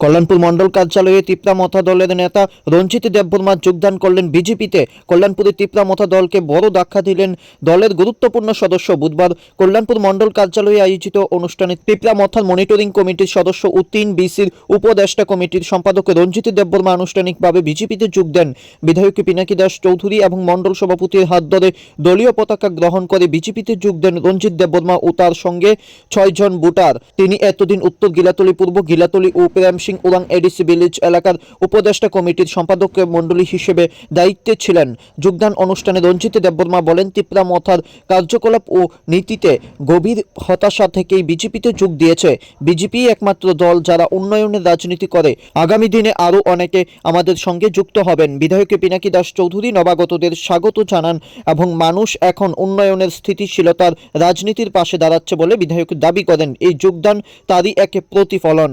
কল্যাণপুর মণ্ডল কার্যালয়ে তিপ্রা মথা দলের নেতা রঞ্জিত দেববর্মা যোগদান করলেন বিজেপিতে। কল্যাণপুরে তিপ্রা মথা দলকে বড় ধাক্কা দিলেন দলের গুরুত্বপূর্ণ সদস্য বুধবার। কল্যাণপুর মণ্ডল কার্যালয়ে আয়োজিত অনুষ্ঠানে তিপ্রা মথার মনিটরিং কমিটির সদস্য উত্তীন বিসির উপদেষ্টা কমিটির সম্পাদক রঞ্জিত দেববর্মা আনুষ্ঠানিকভাবে বিজেপিতে যোগ দেন। বিধায়ক পিনাকি দাস চৌধুরী এবং মণ্ডল সভাপতির হাত ধরে দলীয় পতাকা গ্রহণ করে বিজেপিতে যোগ দেন রঞ্জিত দেববর্মা ও তার সঙ্গে ছয়জন ভোটার। তিনি এতদিন উত্তর গিলাতলি পূর্ব গিলাতলি ও প্রেম সিং উরাং এডিসি ভিলেজ এলাকার উপদেষ্টা কমিটির সম্পাদক মণ্ডলী হিসেবে দায়িত্বে ছিলেন। যোগদান অনুষ্ঠানে রঞ্জিত দেববর্মা বলেন, তিপ্রা মথার কার্যকলাপ ও নীতিতে গভীর হতাশা থেকেই বিজেপিতে যোগ দিয়েছে। বিজেপি একমাত্র দল যারা উন্নয়নের রাজনীতি করে। আগামী দিনে আরও অনেকে আমাদের সঙ্গে যুক্ত হবেন। বিধায়ক পিনাকি দাস চৌধুরী নবাগতদের স্বাগত জানান এবং মানুষ এখন উন্নয়নের স্থিতিশীলতার রাজনীতির পাশে দাঁড়াচ্ছে বলে বিধায়ক দাবি করেন। এই যোগদান তারই একে প্রতিফলন।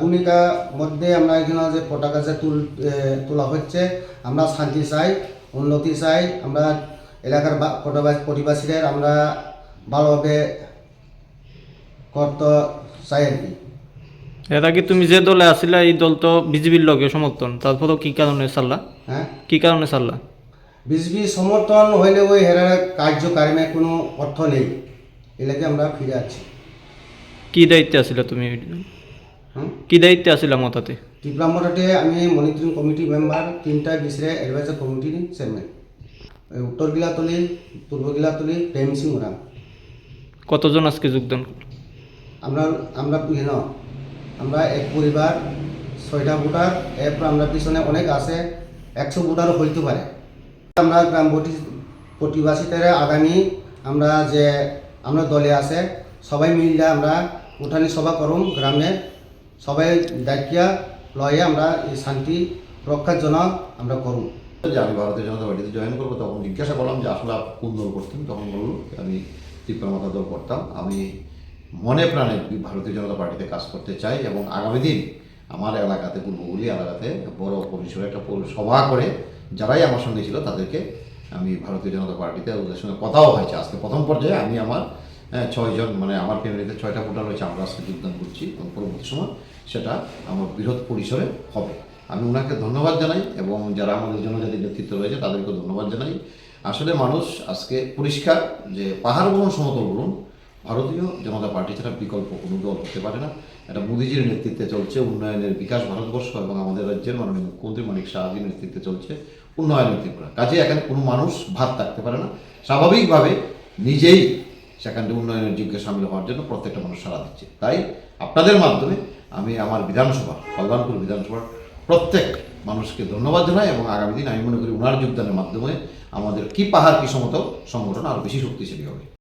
ভূমিকা মধ্যে আমরা এখানে যে পতাকা যে তুল তোলা হচ্ছে আমরা শান্তি চাই উন্নতি চাই আমরা এলাকার প্রতিবাসীদের আমরা ভালোভাবে করতে চাই আর কি। এর আগে তুমি যে দলে আসিলা এই দল তো বিজেপির লগে সমর্থন তারপরেও কি কারণে ছাড়লা হ্যাঁ? কি কারণে ছাড়লা বিজেপি সমর্থন হইলে ওই হেরার কার্যকারিমে কোনো অর্থ নেই এলাকে আমরা ফিরে আছি। কি দায়িত্বে আসিলা তুমি কি দায়িত্বে আসিলা মতাতে? টিপলামোটাতে আমি মনিটরিং কমিটি মেম্বার তিনটা বিসরে অ্যাডভাইজার কমিটির চেয়ারম্যান উত্তর গিলাতলি পূর্ব গিলাতলি প্রেম সিং ওরাম। কতজন আজকে যোগদান? আমরা আমরা না। আমরা এক পরিবার ছয়টা ভোটার এরপর আমরা পিছনে অনেক আছে একশো ভোটারও হইতে পারে। আমরা গ্রাম প্রতি- প্রতিবাসীদের আগামী আমরা যে আমরা দলে আছে সবাই মিলে আমরা উঠানি সভা করুম গ্রামে। সবাই ডাকিয়া লয়ে আমরা এই শান্তি রক্ষার জন্য আমরা করুম যে আমি ভারতীয় জনতা পার্টিতে জয়েন করব, তখন জিজ্ঞাসা করলাম যে আসলে কোন দল করতেন? তখন বলল, আমি ত্রিপুরা দল করতাম। আমি মনে প্রাণে ভারতীয় জনতা পার্টিতে কাজ করতে চাই এবং আগামী দিন আমার এলাকাতে পূর্বগুলি এলাকাতে বড় পরিসরে একটা সভা করে যারাই আমার সঙ্গে ছিল তাদেরকে আমি ভারতীয় জনতা পার্টিতে ওদের সঙ্গে কথাও হয়েছে। আজকে প্রথম পর্যায়ে আমি আমার হ্যাঁ, ছয়জন মানে আমার ফ্যামিলিতে ছয়টা ভোটার রয়েছে আমরা আজকে যোগদান করছি এবং পরবর্তী সময় সেটা আমার বৃহৎ পরিসরে হবে। আমি ওনাকে ধন্যবাদ জানাই এবং যারা আমাদের জনজাতি নেতৃত্ব রয়েছে তাদেরকে ধন্যবাদ জানাই। আসলে মানুষ আজকে পরিষ্কার যে পাহাড় বলুন সমতল বলুন ভারতীয় জনতা পার্টি ছাড়া বিকল্প কোনো দল হতে পারে না। এটা মোদিজির নেতৃত্বে চলছে উন্নয়নের বিকাশ ভারতবর্ষ এবং আমাদের রাজ্যের মাননীয় মুখ্যমন্ত্রী মানিক শাহাজির নেতৃত্বে চলছে উন্নয়নের ত্রিপুরা। কাজে এখানে কোনো মানুষ ভাত থাকতে পারে না। স্বাভাবিকভাবে নিজেই সেখানটি উন্নয়নের যোগ্য সামিল হওয়ার জন্য প্রত্যেকটা মানুষ সারা দিচ্ছে। তাই আপনাদের মাধ্যমে আমি আমার বিধানসভা কল্যাণপুর বিধানসভার প্রত্যেক মানুষকে ধন্যবাদ জানাই এবং আগামী দিন আমি মনে করি ওনার যোগদানের মাধ্যমে আমাদের কি পাহাড়, কি সমতল সংগঠন আরও বেশি শক্তিশালী হবে।